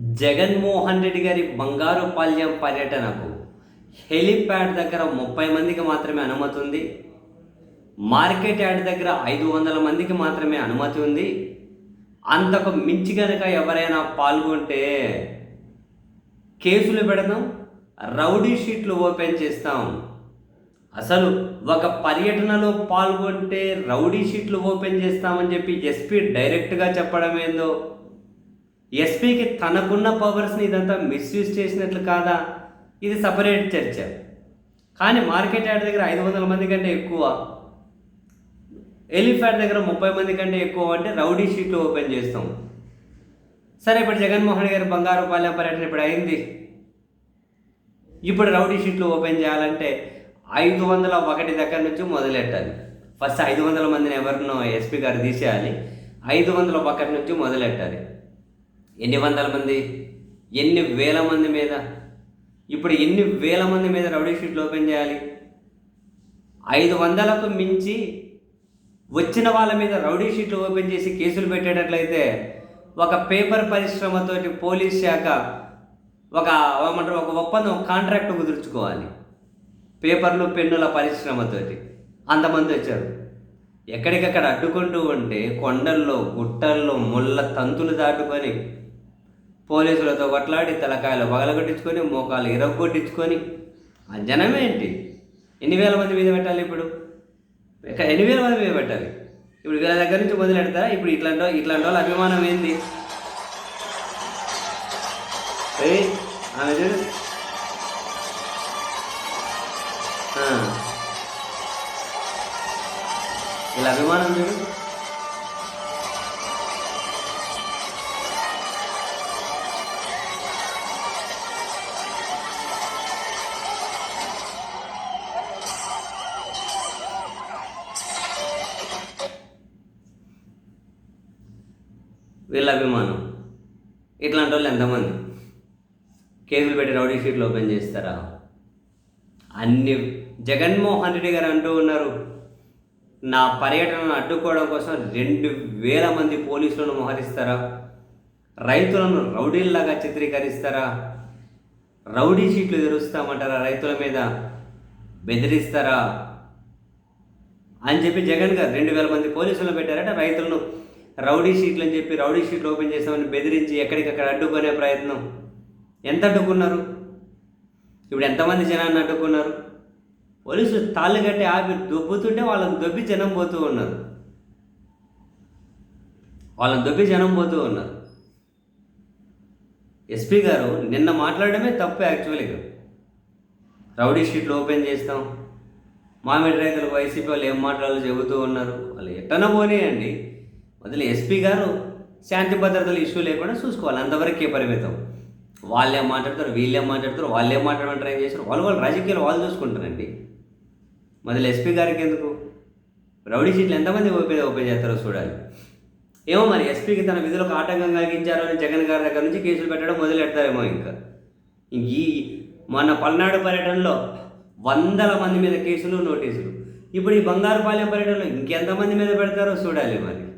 జగన్మోహన్ రెడ్డి గారి బంగారు పాల్యం పర్యటనకు హెలిప్యాడ్ దగ్గర ముప్పై మందికి మాత్రమే అనుమతి ఉంది. మార్కెట్ యార్డ్ దగ్గర ఐదు వందల మందికి మాత్రమే అనుమతి ఉంది. అంతకు మించి కనుక ఎవరైనా పాల్గొంటే కేసులు పెడదాం రౌడీ షీట్లు ఓపెన్ చేస్తాం. అసలు ఒక పర్యటనలో పాల్గొంటే రౌడీ షీట్లు ఓపెన్ చేస్తామని చెప్పి ఎస్పీ డైరెక్ట్గా చెప్పడం ఏందో? ఎస్పీకి తనకున్న పవర్స్ని ఇదంతా మిస్యూజ్ చేసినట్లు కాదా? ఇది సపరేట్ చర్చ. కానీ మార్కెట్ యార్డ్ దగ్గర ఐదు వందల మంది కంటే ఎక్కువ. ఎలిఫాట్ దగ్గర ముప్పై మంది కంటే ఎక్కువ అంటే రౌడీ షీట్లు ఓపెన్ చేస్తాం. సరే ఇప్పుడు జగన్మోహన్ గారి బంగారు పాలెం పర్యటన ఇప్పుడు అయింది. ఇప్పుడు రౌడీ షీట్లు ఓపెన్ చేయాలంటే ఐదు వందల ఒకటి దగ్గర నుంచి మొదలెట్టాలి. ఫస్ట్ ఐదు వందల మందిని ఎవరినో ఎస్పీ గారు తీసేయాలి. ఐదు వందల ఒకటి నుంచి మొదలెట్టాలి. ఎన్ని వందల మంది? ఎన్ని వేల మంది మీద? ఇప్పుడు ఎన్ని వేల మంది మీద రౌడీ షీట్లు ఓపెన్ చేయాలి? ఐదు వందలకు మించి వచ్చిన వాళ్ళ మీద రౌడీ షీట్లు ఓపెన్ చేసి కేసులు పెట్టేటట్లయితే ఒక పేపర్ పరిశ్రమతోటి పోలీస్ శాఖ ఒక ఏమంటారు ఒక ఒప్పందం కాంట్రాక్ట్ కుదుర్చుకోవాలి. పేపర్లు పెన్నుల పరిశ్రమతోటి. అంతమంది వచ్చారు. ఎక్కడికక్కడ అడ్డుకుంటూ ఉంటే కొండల్లో గుట్టల్లో ముళ్ళ తంతులు దాటుకొని పోలీసులతో కొట్లాడి తలకాయలు పగలగొట్టించుకొని మోకాలు ఇరగొట్టించుకొని ఆ జనమేంటి ఎన్ని వేల మంది మీద పెట్టాలి ఇప్పుడు? ఎన్ని వేల మంది మీద పెట్టాలి? ఇప్పుడు వీళ్ళ దగ్గర నుంచి మొదలు పెడతారా? ఇప్పుడు ఇట్లాంటి ఇట్లాంటి వాళ్ళ అభిమానం ఏంది? ఆమె చూడు. వీళ్ళ అభిమానం చూడు. వీళ్ళ అభిమానం. ఇట్లాంటి వాళ్ళు ఎంతమంది? కేసులు పెట్టి రౌడీ షీట్లు ఓపెన్ చేస్తారా? అన్ని జగన్మోహన్ రెడ్డి గారు అంటూ ఉన్నారు నా పర్యటనను అడ్డుకోవడం కోసం రెండు వేల మంది పోలీసులను మోహరిస్తారా? రైతులను రౌడీల్లాగా చిత్రీకరిస్తారా? రౌడీ షీట్లు తెరుస్తామంటారా రైతుల మీద? బెదిరిస్తారా? అని చెప్పి జగన్ గారు రెండు వేల మంది పోలీసులను పెట్టారట రైతులను రౌడీ షీట్లు అని చెప్పి రౌడీ షీట్లు ఓపెన్ చేస్తామని బెదిరించి ఎక్కడికక్కడ అడ్డుకునే ప్రయత్నం. ఎంత అడ్డుకున్నారు? ఇప్పుడు ఎంతమంది జనాన్ని అడ్డుకున్నారు? పోలీసులు తాళ్ళు కట్టి ఆపి దొబ్బుతుంటే వాళ్ళని దొబ్బి జనం పోతూ ఉన్నారు. వాళ్ళని దొబ్బి జనం పోతూ ఉన్నారు. ఎస్పీ గారు నిన్న మాట్లాడడమే తప్పు యాక్చువల్గా. రౌడీ షీట్లు ఓపెన్ చేస్తాం. మామిడి రైతులకు వైసీపీ వాళ్ళు ఏం మాట్లాడాలో చెబుతూ ఉన్నారు. వాళ్ళు ఎట్టన పోనీయండి. వదిలే ఎస్పీ గారు శాంతి భద్రతల ఇష్యూ లేకుండా చూసుకోవాలి. అంతవరకే పరిమితం. వాళ్ళేం మాట్లాడతారు వీళ్ళేం మాట్లాడతారు వాళ్ళేం మాట్లాడమంటారు ఏం చేశారు వాళ్ళు వాళ్ళు రాజకీయాలు వాళ్ళు చూసుకుంటారండి. మొదలు ఎస్పీ గారికి ఎందుకు? రౌడీ సీట్లు ఎంతమంది ఓపెన్ ఓపెన్ చేస్తారో చూడాలి. ఏమో మరి ఎస్పీకి తన విధులకు ఆటంకం కలిగించారు అని జగన్ గారి దగ్గర నుంచి కేసులు పెట్టడం మొదలెడతారేమో ఇంకా. ఈ మన పల్నాడు పర్యటనలో వందల మంది మీద కేసులు నోటీసులు. ఇప్పుడు ఈ బంగారుపాలెం పర్యటనలో ఇంకెంతమంది మీద పెడతారో చూడాలి మరి.